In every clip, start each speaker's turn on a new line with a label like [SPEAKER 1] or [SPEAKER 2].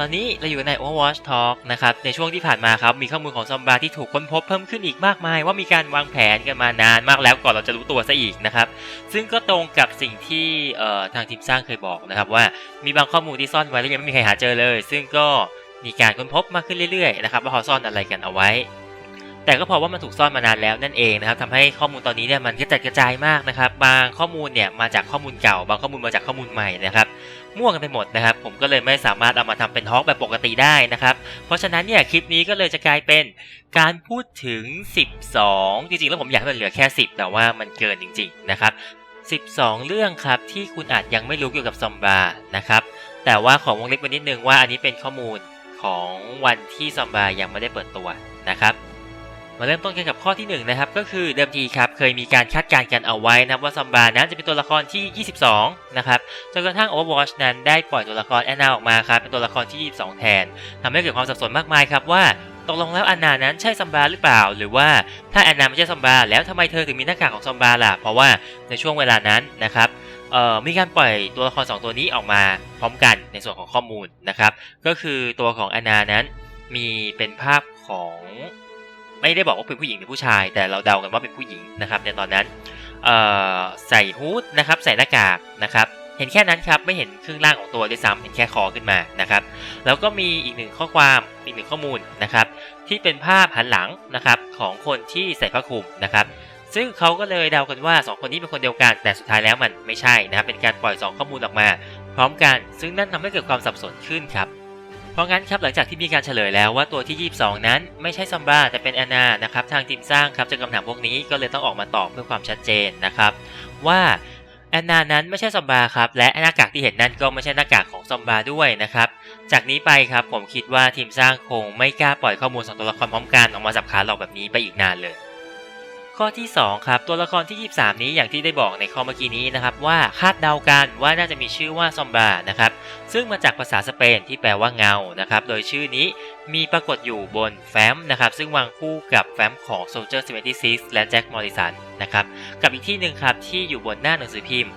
[SPEAKER 1] ตอนนี้เราอยู่ใน Overwatch Talk นะครับ ในช่วงที่ผ่านมาครับ มีข้อมูลของซอมบาที่ถูกค้นพบเพิ่มขึ้นอีกมากมาย ว่ามีการวางแผนกันมานานมากแล้วก่อนเราจะรู้ตัวซะอีกนะครับ ซึ่งก็ตรงกับสิ่งที่ทางทีมสร้างเคยบอกนะครับว่ามีบางข้อมูลที่ซ่อนไว้แล้วยังไม่มีใครหาเจอเลย ซึ่งก็มีการค้นพบมากขึ้นเรื่อยๆนะครับว่าเขาซ่อนอะไรกันเอาไว้ แต่ก็เพราะว่ามันถูกซ่อนมานานแล้วนั่นเองนะครับทำให้ข้อมูลตอนนี้เนี่ยมันกระจัดกระจายมากนะครับ บางข้อมูลเนี่ยมาจากข้อมูลเก่า บางข้อมูลมาจากข้อมูลใหม่นะครับ ม่วงกันไปหมดนะครับ ผมก็เลยไม่สามารถเอามาทำเป็นทอกแบบปกติได้นะครับ เพราะฉะนั้นเนี่ยคลิปนี้ก็เลยจะกลายเป็นการพูดถึง 12 จริงๆ แล้วผมอยากให้มันเหลือแค่ 10 แต่ว่ามันเกินจริง ๆ นะครับ 12 เรื่องครับที่คุณอาจยังไม่รู้เกี่ยวกับซอมบานะครับ แต่ว่าขอวงเล็บไว้นิดนึงว่าอันนี้เป็นข้อมูลของวันที่ซอมบายังไม่ได้เปิดตัวนะครับ มาเริ่มต้นกันกับข้อที่1นงนะครับก็คือเดิมทีครับเคยมีการคาดการณ์กันเอาไว้นะครับว่าซอมบานั้นจะเป็นตัวละครที่ 22 นะครับจนกระทั่ง Overwatch นั้นได้ปล่อยตัวละครแอนนาออกมาครับเป็นตัวละครที่ 22 แทนทำให้เกิดความสับสนมากมายครับว่าตกลงแล้วแอนนานั้นใช่ซอมบาหรือเปล่า หรือว่าถ้าแอนนาไม่ใช่ซอมบาแล้วทำไมเธอถึงมีหน้ากากของซอมบาล่ะ เพราะว่าในช่วงเวลานั้นนะครับมีการปล่อยตัวละคร 2 ตัวนี้ออกมาพร้อมกันในส่วนของข้อมูลนะครับ ก็คือตัวของแอนนานั้นมีเป็นภาพของ ไม่ได้บอกว่าเป็นผู้หญิงหรือผู้ชาย แต่เราเดากันว่าเป็นผู้หญิงนะครับในตอนนั้นใส่ฮูดนะครับใส่หน้ากากนะครับเห็นแค่นั้นครับไม่เห็นครึ่งล่างของตัวด้วยซ้ำเห็นแค่คอขึ้นมานะครับแล้วก็มีอีกหนึ่งข้อความอีกหนึ่งข้อมูลนะครับที่เป็นภาพหันหลังนะครับของคนที่ใส่ผ้าคลุมนะครับซึ่งเขาก็เลยเดากันว่า 2 คนนี้เป็นคนเดียวกัน แต่สุดท้ายแล้วมันไม่ใช่นะครับเป็นการปล่อย 2 ข้อมูลออกมา พร้อมกัน ซึ่งนั่นทำให้เกิดความสับสนขึ้นครับ เพราะงั้นครับหลังจากที่มีการเฉลยแล้วว่าตัวที่ 22 นั้น ไม่ใช่ซัมบ้าแต่เป็นแอนนานะครับทางทีมสร้างครับเจอคำถามพวกนี้ก็เลยต้องออกมาตอบเพื่อความชัดเจนนะครับว่าแอนนานั้นไม่ใช่ซอมบาครับและหน้ากากที่เห็นนั่นก็ไม่ใช่หน้ากากของซอมบาด้วยนะครับจากนี้ไปครับผมคิดว่าทีมสร้างคงไม่กล้าปล่อยข้อมูลสองตัวละครพร้อมกันออกมาสับขาหลอกแบบนี้ไปอีกนานเลย ข้อที่ 2 ครับ ตัวละครที่ 23 นี้อย่างที่ได้บอกในข้อเมื่อกี้นี้นะครับว่าคาดเดากันว่าน่าจะมีชื่อว่าซอมบานะครับซึ่งมาจากภาษาสเปนที่แปลว่าเงานะครับโดยชื่อนี้มีปรากฏอยู่บนแฟ้มนะครับซึ่งวางคู่กับแฟ้มของ Soldier 76 และแจ็คมอริสันนะครับกับอีกที่หนึ่งครับที่อยู่บนหน้าหนังสือพิมพ์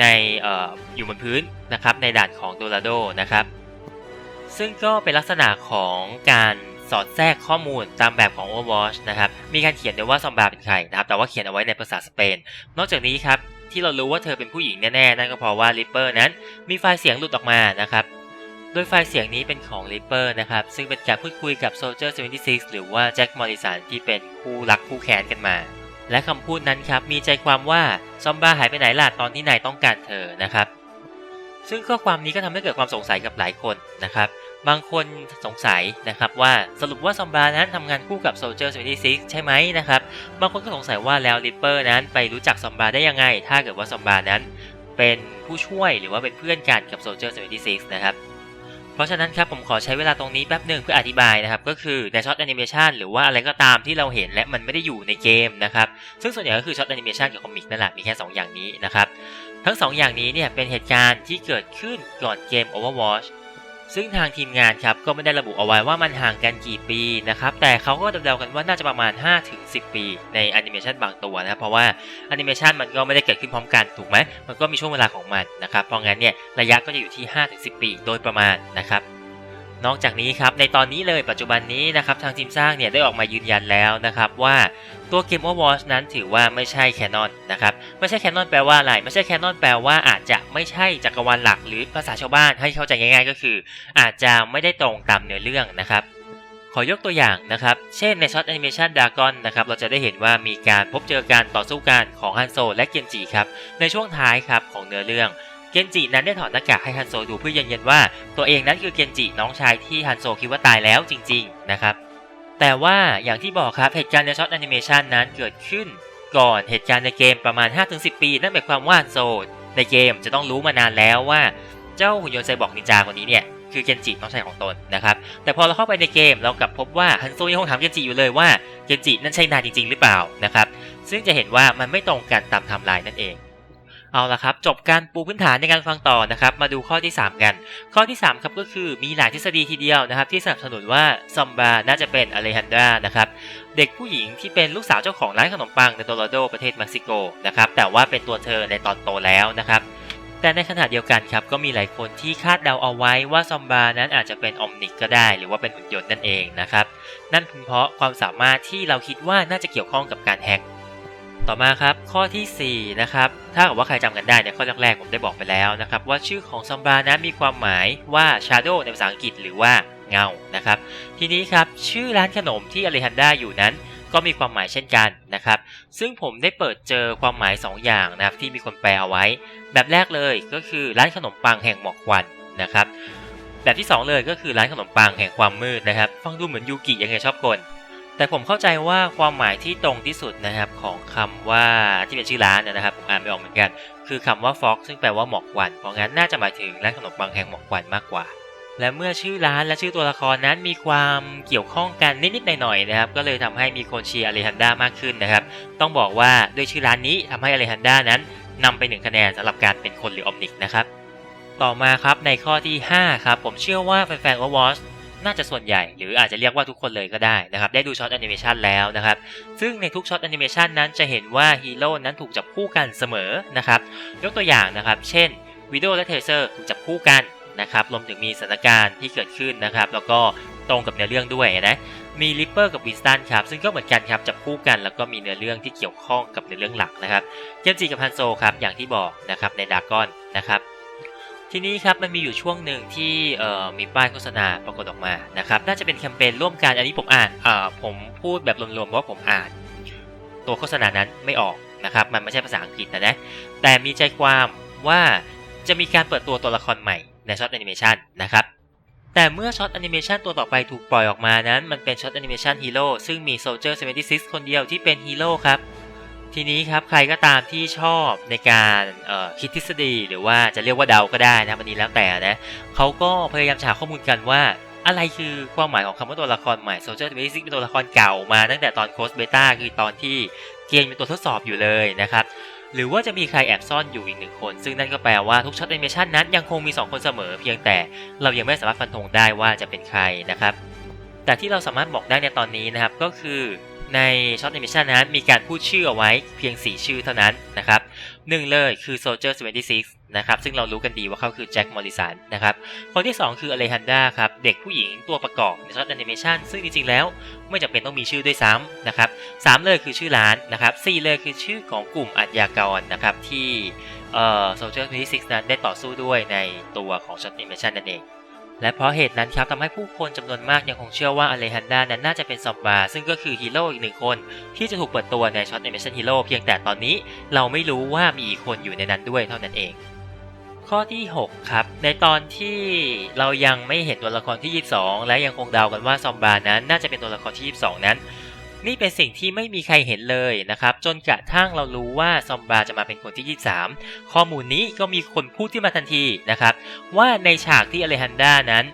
[SPEAKER 1] ในอออยู่บนพื้นนะครับในด่านของโดราโดนะครับซึ่งก็เป็นลักษณะของการ สอดแทรกข้อมูลตามแบบของ Overwatch นะครับ มีการเขียนด้วยว่าซอมบาเป็นใครนะครับ แต่ว่าเขียนเอาไว้ในภาษาสเปน นอกจากนี้ครับ ที่เรารู้ว่าเธอเป็นผู้หญิงแน่ๆ นั่นก็เพราะว่า Ripper นั้นมีไฟล์เสียงหลุดออกมานะครับโดยไฟล์เสียงนี้เป็นของ Ripper นะครับ ซึ่งเป็นการพูดคุยกับ Soldier 76 หรือว่าแจ็คมอริสันที่เป็นคู่รักคู่แค้นกันมา และคำพูดนั้นครับ มีใจความว่า ซอมบ้าหายไปไหนล่ะ ตอนที่นายต้องการเธอนะครับ ซึ่งข้อความนี้ก็ทำให้เกิดความสงสัยกับหลายคนนะครับ บางคนสงสัยนะครับว่าสรุปว่าซอมบานั้นทำงานคู่กับ Soldier 76ใช่ไหมนะครับบางคนก็สงสัยว่าแล้ว Ripper นั้นไปรู้จักซอมบาได้ยังไง ถ้าเกิดว่าซอมบานั้น เป็นผู้ช่วยหรือว่าเป็นเพื่อนกันกับ Soldier 76นะครับเพราะฉะนั้นครับผมขอใช้เวลาตรงนี้แป๊บหนึ่งเพื่ออธิบายนะครับ ก็คือในช็อตแอนิเมชันหรือว่าอะไรก็ตามที่เราเห็นและมันไม่ได้อยู่ในเกมนะครับ ซึ่งส่วนใหญ่ก็คือช็อตแอนิเมชันกับคอมิกนั่นแหละมีแค่ 2 อย่างนี้นะครับ ทั้ง 2 อย่างนี้เนี่ยเป็นเหตุการณ์ที่เกิดขึ้นก่อนเกม Overwatch ซึ่งทางทีมงานครับก็ไม่ได้ระบุเอาไว้ว่ามันห่างกันกี่ปีนะครับแต่เขาก็เดาๆกันว่าน่าจะประมาณ 5-10 ปีในแอนิเมชันบางตัวนะครับเพราะว่าแอนิเมชันมันก็ไม่ได้เกิดขึ้นพร้อมกันถูกไหมมันก็มีช่วงเวลาของมันนะครับเพราะงั้นเนี่ยระยะก็จะอยู่ที่ 5-10 ปี โดยประมาณนะครับ นอกจากนี้ครับในตอนนี้เลยปัจจุบันนี้นะครับทางทีมสร้างเนี่ยได้ออกมายืนยันแล้วนะครับว่าตัวเกม Overwatch นั้นถือว่าไม่ใช่แคนนอนนะครับไม่ใช่แคนนอนแปลว่าอะไร ไม่ใช่แคนนอนแปลว่าอาจจะไม่ใช่จักรวาลหลักหรือภาษาชาวบ้านให้เข้าใจง่ายๆ ก็คือ อาจจะไม่ได้ตรงตามเนื้อเรื่องนะครับขอยกตัวอย่างนะครับ เช่นในช็อตแอนิเมชันดากอนนะครับ เราจะได้เห็นว่ามีการพบเจอการต่อสู้กันของฮันโซและเกียนจิครับ ในช่วงท้ายครับของเนื้อเรื่อง เกนจินั้นได้ถอดหน้ากากให้ฮันโซดูเพื่อยืนยันว่า ตัวเองนั้นคือเกนจิน้องชายที่ฮันโซคิดว่าตายแล้วจริง ๆ นะครับ แต่ว่าอย่างที่บอกครับเหตุการณ์ในช็อตแอนิเมชันนั้นเกิดขึ้น ก่อนเหตุการณ์ในเกมประมาณ 5-10 ปี นั่นหมายความว่าฮันโซในเกมจะต้องรู้มานานแล้วว่า เจ้าหุ่นยนต์ไซบอร์กนินจาคนนี้เนี่ยคือเกนจิน้องชายของตนนะครับแต่พอเราเข้าไปในเกมเรากลับพบว่าฮันโซยังคงถามเกนจิอยู่เลยว่าเกนจินั่นใช่นายจริง ๆ หรือเปล่านะครับซึ่งจะเห็นว่ามันไม่ตรงกันตามไทม์ไลน์นั่นเอง เอาละครับ จบการปูพื้นฐานในการฟังต่อนะครับ มาดูข้อที่ 3 กัน ข้อที่ 3 ครับก็คือมีหลายทฤษฎีทีเดียวนะครับ ที่สนับสนุนว่าซอมบาน่าจะเป็นอเลฮันดรานะครับเด็กผู้หญิงที่เป็นลูกสาวเจ้าของร้านขนมปังในโตโรโดประเทศเม็กซิโกนะครับแต่ว่าเป็นตัวเธอในตอนโตแล้วนะครับแต่ในขณะเดียวกันครับ ก็มีหลายคนที่คาดเดาเอาไว้ว่าซอมบานั้นอาจจะเป็นออมนิกก็ได้ หรือว่าเป็นหุ่นยนต์นั่นเองนะครับ นั่นเป็นเพราะความสามารถที่เราคิดว่าน่าจะเกี่ยวข้องกับการแฮก ต่อมาครับข้อทีสี่4นะครับถ้าเกิดว่าใครจำกันได้เนี่ยข้อแรกๆผมได้บอกไปแล้วนะครับว่าชื่อของซอมบานั้นมีความหมายว่า Shadow ในภาษาอังกฤษหรือว่าเงานะครับทีนี้ครับชื่อร้านขนมที่อเลฮันดาอยู่นั้นก็มีความหมายเช่นกันนะครับ ซึ่งผมได้เปิดเจอความหมาย 2 อย่างนะครับที่มีคนแปลเอาไว้ แบบแรกเลยก็คือร้านขนมปังแห่งหมอกควันนะครับ แบบที่ 2 เลยก็คือร้านขนมปังแห่งความมืดนะครับ ฟังดูเหมือนยูกิยังไงชอบกล แต่ผมเข้าใจว่าความหมายที่ตรงที่สุดนะครับของคำว่าที่เป็นชื่อร้านนะครับผมอ่านไม่ออกเหมือนกัน คือคำว่าฟ็อกซึ่งแปลว่าหมอกควันเพราะงั้นน่าจะหมายถึงร้านขนมปังแห่งหมอกควันมากกว่า และเมื่อชื่อร้านและชื่อตัวละครนั้นมีความเกี่ยวข้องกันนิดๆหน่อยๆนะครับก็เลยทำให้มีคนเชียร์อเลฮันดามากขึ้นนะครับต้องบอกว่าด้วยชื่อร้านนี้ทำให้อเลฮันดานั้นนำไปหนึ่งคะแนนสำหรับการเป็นคนหรือออมนิกนะครับต่อมาครับในข้อที่ 5 ครับ ผมเชื่อว่าแฟนๆ Overwatch น่าจะส่วนใหญ่ หรืออาจจะเรียกว่าทุกคนเลยก็ได้นะครับ ได้ดูช็อตแอนิเมชันแล้วนะครับ ซึ่งในทุกช็อตแอนิเมชันนั้นจะเห็นว่าฮีโร่นั้นถูกจับคู่กันเสมอนะครับ ยกตัวอย่างนะครับ เช่นวิดีโอและเทเซอร์ถูกจับคู่กันนะครับรวมถึงมีสถานการณ์ที่เกิดขึ้นนะครับ แล้วก็ตรงกับเนื้อเรื่องด้วยนะมีลิปเปอร์กับวินสตันครับ ซึ่งก็เหมือนกันครับ จับคู่กันแล้วก็มีเนื้อเรื่องที่เกี่ยวข้องกับเนื้อเรื่องหลักนะครับเจมจีกับฮันโซครับอย่างที่บอกนะครับในดากอนนะครับ ทีนี้ครับมันมีอยู่ช่วงหนึ่งที่มีป้ายโฆษณาปรากฏออกมานะครับน่าจะเป็นแคมเปญร่วมกันอันนี้ผมอ่านผมพูดแบบรวมๆเพราะว่าผมอ่าน ตัวโฆษณานั้นไม่ออกนะครับมันไม่ใช่ภาษาอังกฤษนะนะแต่มีใจความว่าจะมีการเปิดตัวตัวละครใหม่ในช็อตแอนิเมชันนะครับแต่เมื่อช็อตแอนิเมชันตัวต่อไปถูกปล่อยออกมานั้น มันเป็นช็อตแอนิเมชันฮีโร่ซึ่งมีโซลเจอร์76คนเดียวที่เป็นฮีโร่ครับ ทีนี้ครับใครก็ตามที่ชอบในการคิดทฤษฎีหรือว่าจะเรียกว่าเดาก็ได้นะอันนี้แล้วแต่นะเขาก็พยายามหาข้อมูลกันว่าอะไรคือความหมายของคำว่าตัวละครใหม่โซเชียลเจอร์76เป็นตัวละครเก่ามาตั้งแต่ตอนโคสเบต้าคือตอนที่เกมเป็นตัวทดสอบอยู่เลยนะครับหรือว่าจะมีใครแอบซ่อนอยู่อีกหนึ่งคน ซึ่งนั่นก็แปลว่าทุกช็อตแอนิเมชันนั้นยังคงมี 2 คนเสมอ เพียงแต่เรายังไม่สามารถฟันธงได้ว่าจะเป็นใครนะครับ แต่ที่เราสามารถบอกได้ในตอนนี้นะครับก็คือ ในช็อตแอนิเมชันนั้นมีการพูดชื่อเอาไว้เพียง 4 ชื่อเท่านั้นนะครับหนึ่งเลยคือ Soldier 76นะครับ ซึ่งเรารู้กันดีว่าเขาคือแจ็คมอริสันนะครับ คนที่ 2 คืออเลฮันดาครับ เด็กผู้หญิงตัวประกอบในช็อตแอนิเมชันซึ่งจริงๆ แล้วไม่จำเป็นต้องมีชื่อด้วยซ้ำนะครับสามเลยคือชื่อร้านนะครับสี่เลยคือชื่อของกลุ่มอาชญากรนะครับที่เอ่อ Soldier 76นั้นได้ต่อสู้ด้วยในตัวของช็อตแอนิเมชันนั่นเอง และเพราะเหตุนั้นครับทำให้ผู้คนจำนวนมากยังคงเชื่อว่าอเลฮันดานั้นน่าจะเป็นซอมบาซึ่งก็คือฮีโร่อีกหนึ่งคน ที่จะถูกเปิดตัวในช็อตแอนิเมชันฮีโร่เพียงแต่ตอนนี้เราไม่รู้ว่ามีอีกคนอยู่ในนั้นด้วยเท่านั้นเอง ข้อที่ 6 ครับ ในตอนที่เรายังไม่เห็นตัวละครที่ 22 และยังคงเดากันว่าซอมบานั้นน่าจะเป็นตัวละครที่ 22 นั้น นี่เป็นสิ่งที่ไม่มีใครเห็นเลยนะครับ จนกระทั่งเรารู้ว่าซอมบาจะมาเป็นคนที่ 23 ข้อมูลนี้ก็มีคนพูดที่มาทันทีนะครับ ว่าในฉากที่อเลฮันดานั้น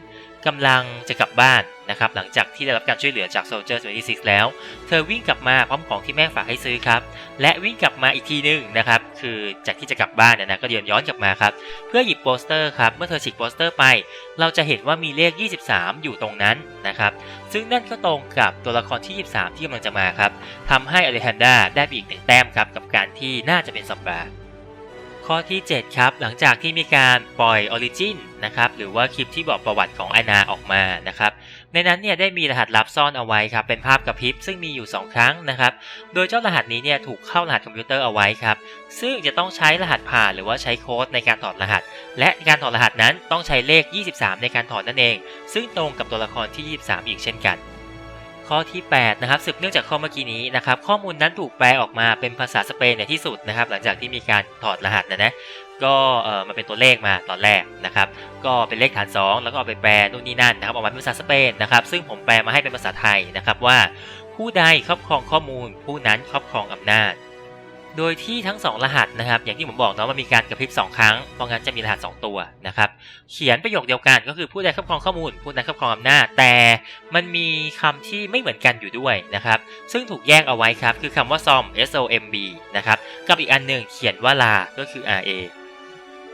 [SPEAKER 1] กำลังจะกลับบ้านนะครับหลังจากที่ได้รับการช่วยเหลือจาก Soldier 76แล้ว เธอวิ่งกลับมาพร้อมของที่แม่ฝากให้ซื้อครับ และวิ่งกลับมาอีกทีหนึงนะครับคือจากที่จะกลับบ้านเนี่ยนะก็เดินย้อนกลับมาครับเพื่อหยิบโปสเตอร์ครับเมื่อเธอฉีกโปสเตอร์ไป เราจะเห็นว่ามีเลข 23 อยู่ตรงนั้นนะครับซึ่งนั่นก็ตรงกับตัวละครที่ 23 ที่กำลังจะมาครับทำให้อเลฮันดาได้ไปอีกหนึ่งแต้มครับกับการที่น่าจะเป็นซัมบา ข้อที่ 7 ครับ หลังจากที่มีการปล่อย Origin นะครับหรือว่าคลิปที่บอกประวัติของไอนาออกมานะครับในนั้นเนี่ยได้มีรหัสลับซ่อนเอาไว้ครับเป็นภาพกระพริบซึ่งมีอยู่ 2 ครั้งนะครับโดยเจ้ารหัสนี้เนี่ยถูกเข้ารหัสคอมพิวเตอร์เอาไว้ครับซึ่งจะต้องใช้รหัสผ่านหรือว่าใช้โค้ดในการถอดรหัส และการถอดรหัสนั้นต้องใช้เลข 23 ในการถอดนั่นเอง ซึ่งตรงกับตัวละครที่ 23 อีกเช่นกัน ข้อที่8นะครับสืบเนื่องจากข้อเมื่อกี้นี้นะครับข้อมูลนั้นถูกแปลออกมาเป็นภาษาสเปนในที่สุดนะครับหลังจากที่มีการถอดรหัสนะนะก็เออมันเป็นตัวเลขมาตอนแรกนะครับก็เป็นเลขฐาน 2 แล้วก็เอาไปแปลนู่นนี่นั่นนะครับออกมาเป็นภาษาสเปนนะครับซึ่งผมแปลมาให้เป็นภาษาไทยนะครับว่า ผู้ใดครอบครองข้อมูล ผู้นั้นครอบครองอำนาจ โดยที่ทั้ง 2 รหัสนะครับ อย่างที่ผมบอกเนาะมันมีการกระพริบ2 ครั้ง เพราะงั้นจะมีรหัส 2 ตัวนะครับ เขียนประโยคเดียวกันก็คือผู้ใดครอบครองข้อมูล ผู้นั้นครอบครองอำนาจ แต่มันมีคำที่ไม่เหมือนกันอยู่ด้วยนะครับ ซึ่งถูกแยกเอาไว้ครับ คือคำว่า som s o m b นะครับ กับอีกอันหนึ่งเขียนว่าลา ก็คือ r a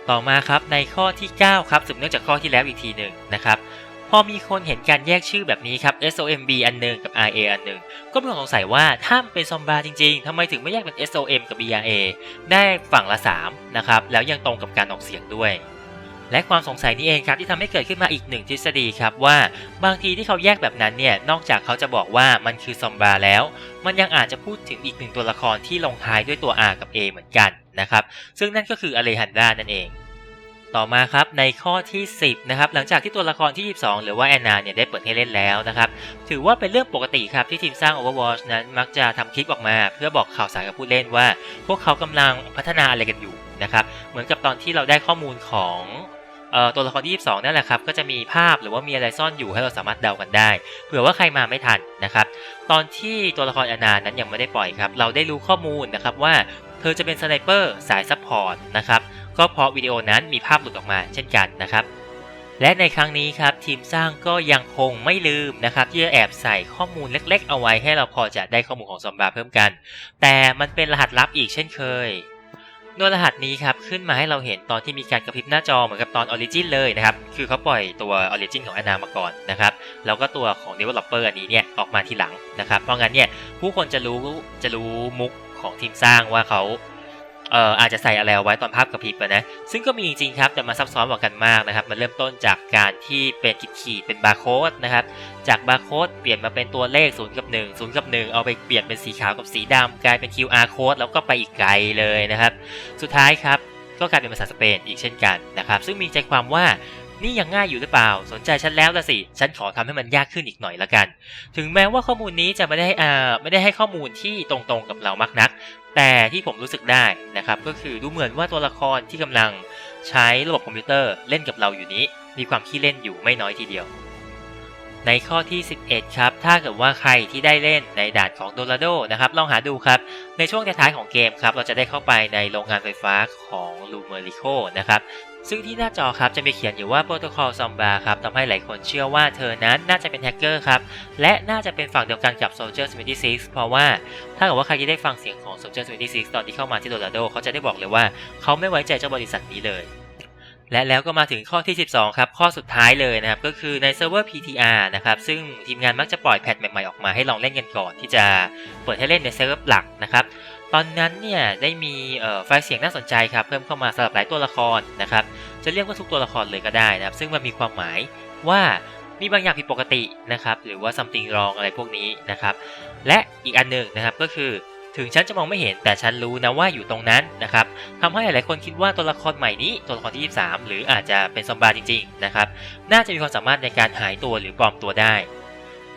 [SPEAKER 1] ต่อมาครับในข้อที่ 9 ครับสืบเนื่องจากข้อที่แล้วอีกทีหนึ่งนะครับ พอมีคนเห็นการแยกชื่อแบบนี้ครับ SOMB อันหนึ่งกับ RA อันหนึ่งก็มีความสงสัยว่าถ้ามันเป็นซอมบาจริงๆทำไมถึงไม่แยกเป็น SOM กับ BRA ได้ฝั่งละ 3 นะครับ แล้วยังตรงกับการออกเสียงด้วย และความสงสัยนี้เองครับที่ทำให้เกิดขึ้นมาอีกหนึ่งทฤษฎีครับว่าบางทีที่เขาแยกแบบนั้นเนี่ยนอกจากเขาจะบอกว่ามันคือซอมบาแล้ว มันยังอาจจะพูดถึงอีกหนึ่งตัวละครที่ลงท้ายด้วยตัว R กับ A เหมือนกันนะครับซึ่งนั่นก็คืออเลฮันดานั่นเอง ต่อมาครับในข้อที่ 10นะครับหลังจากที่ตัวละครที่ 22 หรือว่าแอนนาเนี่ยได้เปิดให้เล่นแล้วนะครับถือว่าเป็นเรื่องปกติครับที่ทีมสร้าง Overwatch นั้นมักจะทำคลิปออกมา เพื่อบอกข่าวสารกับผู้เล่นว่า พวกเขากำลังพัฒนาอะไรกันอยู่นะครับเหมือนกับตอนที่เราได้ข้อมูลของออตัวละครที่ 22 นั่นแหละครับ ก็จะมีภาพหรือว่ามีอะไรซ่อนอยู่ให้เราสามารถเดากันได้ เผื่อว่าใครมาไม่ทันนะครับ ตอนที่ตัวละครแอนนานั้นยังไม่ได้ปล่อยครับ เราได้รู้ข้อมูลนะครับว่าเธอจะเป็นสไนเปอร์สายซัพพอร์ตนะครับ ก็เพราะวิดีโอนั้นมีภาพหลุดออกมาเช่นกันนะครับ และในครั้งนี้ครับทีมสร้างก็ยังคงไม่ลืมนะครับที่จะแอบใส่ข้อมูลเล็ก ๆ เอาไว้ให้เราพอจะได้ข้อมูลของซอมบาเพิ่มกัน แต่มันเป็นรหัสลับอีกเช่นเคยโดยรหัสนี้ครับขึ้นมาให้เราเห็นตอนที่มีการกระพริบหน้าจอเหมือนกับตอน Origin เลยนะครับ คือเขาปล่อยตัว Origin ของอนามาก่อนนะครับ แล้วก็ตัวของ Developer อันนี้เนี่ยออกมาทีหลังนะครับ เพราะงั้นเนี่ยผู้คนจะรู้จะรู้มุกของทีมสร้างว่าเขา เอ่ออาจจะใส่อะไรเอาไว้ตอนภาพกระพริบนะ ซึ่งก็มีจริงๆครับแต่มาซับซ้อนกว่ากันมากนะครับ มันเริ่มต้นจากการที่เป็นขีดๆเป็นบาร์โค้ดนะครับ จากบาร์โค้ดเปลี่ยนมาเป็นตัวเลข0กับ1 0กับ1 เอาไปเปลี่ยนเป็นสีขาวกับสีดำกลายเป็น QR code แล้วก็ไปอีกไกลเลยนะครับ สุดท้ายครับก็กลายเป็นภาษาสเปนอีกเช่นกันนะครับ ซึ่งมีใจความว่านี่ยังง่ายอยู่หรือเปล่า สนใจฉันแล้วละสิ ฉันขอทำให้มันยากขึ้นอีกหน่อยละกัน ถึงแม้ว่าข้อมูลนี้จะไม่ได้อ่าไม่ได้ให้ข้อมูลที่ตรงๆกับเรามากนัก แต่ที่ผมรู้สึกได้นะครับก็คือดูเหมือนว่าตัวละครที่กำลังใช้ระบบคอมพิวเตอร์เล่นกับเราอยู่นี้ มีความขี้เล่นอยู่ไม่น้อยทีเดียว ในข้อที่ 11 ครับ ถ้าเกิดว่าใครที่ได้เล่นในด่านของโดราโดนะครับลองหาดูครับ ในช่วงท้ายๆของเกมครับเราจะได้เข้าไปในโรงงานไฟฟ้าของลูเมริโคนะครับ ซึ่งที่หน้าจอครับจะมีเขียนอยู่ว่าโปรโตคอลซอมบาครับทำให้หลายคนเชื่อว่าเธอนั้นน่าจะเป็นแฮกเกอร์ครับ และน่าจะเป็นฝั่งเดียวกันกับ Soldier 76 เพราะว่าถ้าเกิดว่าใครที่ได้ฟังเสียงของ Soldier 76 ตอนที่เข้ามาที่โดราโดเขาจะได้บอกเลยว่า เขาไม่ไว้ใจเจ้าบริษัทนี้เลย และแล้วก็มาถึงข้อที่ 12 ครับ ข้อสุดท้ายเลยนะครับ ก็คือในเซิร์ฟเวอร์ PTR นะครับ ซึ่งทีมงานมักจะปล่อยแพทใหม่ๆออกมาให้ลองเล่นกันก่อนที่จะเปิดให้เล่นในเซิร์ฟเวอร์หลักนะครับ ตอนนั้นเนี่ยได้มีไฟล์เสียงน่าสนใจครับเพิ่มเข้ามาสำหรับหลายตัวละครนะครับจะเรียกว่าทุกตัวละครเลยก็ได้นะครับ ซึ่งมันมีความหมายว่ามีบางอย่างผิดปกตินะครับหรือว่า something wrong อะไรพวกนี้นะครับและอีกอันหนึ่งนะครับก็คือถึงฉันจะมองไม่เห็นแต่ฉันรู้นะว่าอยู่ตรงนั้นนะครับทำให้หลายคนคิดว่าตัวละครใหม่นี้ตัวละครที่ 23 หรืออาจจะเป็นซอมบาจริงๆนะครับน่าจะมีความสามารถในการหายตัวหรือปลอมตัวได้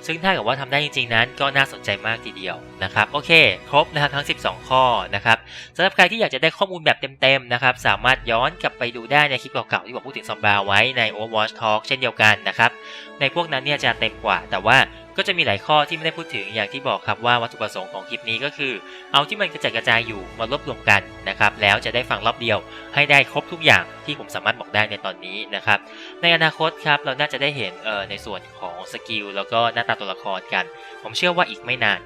[SPEAKER 1] ซึ่งถ้าเกิดว่าทำได้จริงๆนั้นก็น่าสนใจมากทีเดียวนะครับโอเค ครบนะครับทั้ง 12 ข้อนะครับสำหรับใครที่อยากจะได้ข้อมูลแบบเต็มๆนะครับสามารถย้อนกลับไปดูได้ในคลิปเก่าๆที่ผมพูดถึงซอมบาไว้ใน Overwatch Talk เช่นเดียวกันนะครับในพวกนั้นเนี่ยจะเต็มกว่าแต่ว่า ก็จะมีหลายข้อที่ไม่ได้พูดถึงอย่างที่บอกครับว่าวัตถุประสงค์ของคลิปนี้ก็คือ เอาที่มันกระจัดกระจายอยู่มารวบรวมกันนะครับแล้วจะได้ฟังรอบเดียว ให้ได้ครบทุกอย่างที่ผมสามารถบอกได้ในตอนนี้นะครับในอนาคตครับเราน่าจะได้เห็นเออในส่วนของสกิลแล้วก็หน้าตาตัวละครกัน ผมเชื่อว่าอีกไม่นาน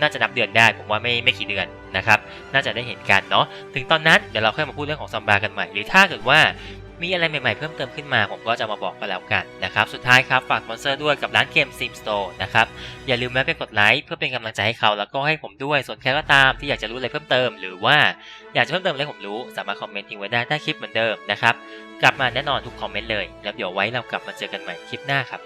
[SPEAKER 1] น่าจะนับเดือนได้ผมว่าไม่ไม่กี่เดือนนะครับ น่าจะได้เห็นกันเนาะ ถึงตอนนั้นเดี๋ยวเราค่อยมาพูดเรื่องของซัมบากันใหม่ หรือถ้าเกิดว่า มีอะไรใหม่ๆเพิ่มเติมขึ้นมาผมก็จะมาบอกกันแล้วกันนะครับ สุดท้ายครับ ฝากสปอนเซอร์ด้วยกับร้านเกม Sim Store นะครับ อย่าลืมแวะไปกดไลค์เพื่อเป็นกำลังใจให้เขาแล้วก็ให้ผมด้วย ส่วนใครก็ตามที่อยากจะรู้อะไรเพิ่มเติม หรือว่าอยากจะเพิ่มเติมอะไรผมรู้ สามารถคอมเมนต์ทิ้งไว้ได้ใต้คลิปเหมือนเดิมนะครับ กลับมาแน่นอนทุกคอมเมนต์เลย แล้วเดี๋ยวไว้เรากลับมาเจอกันใหม่คลิปหน้าครับ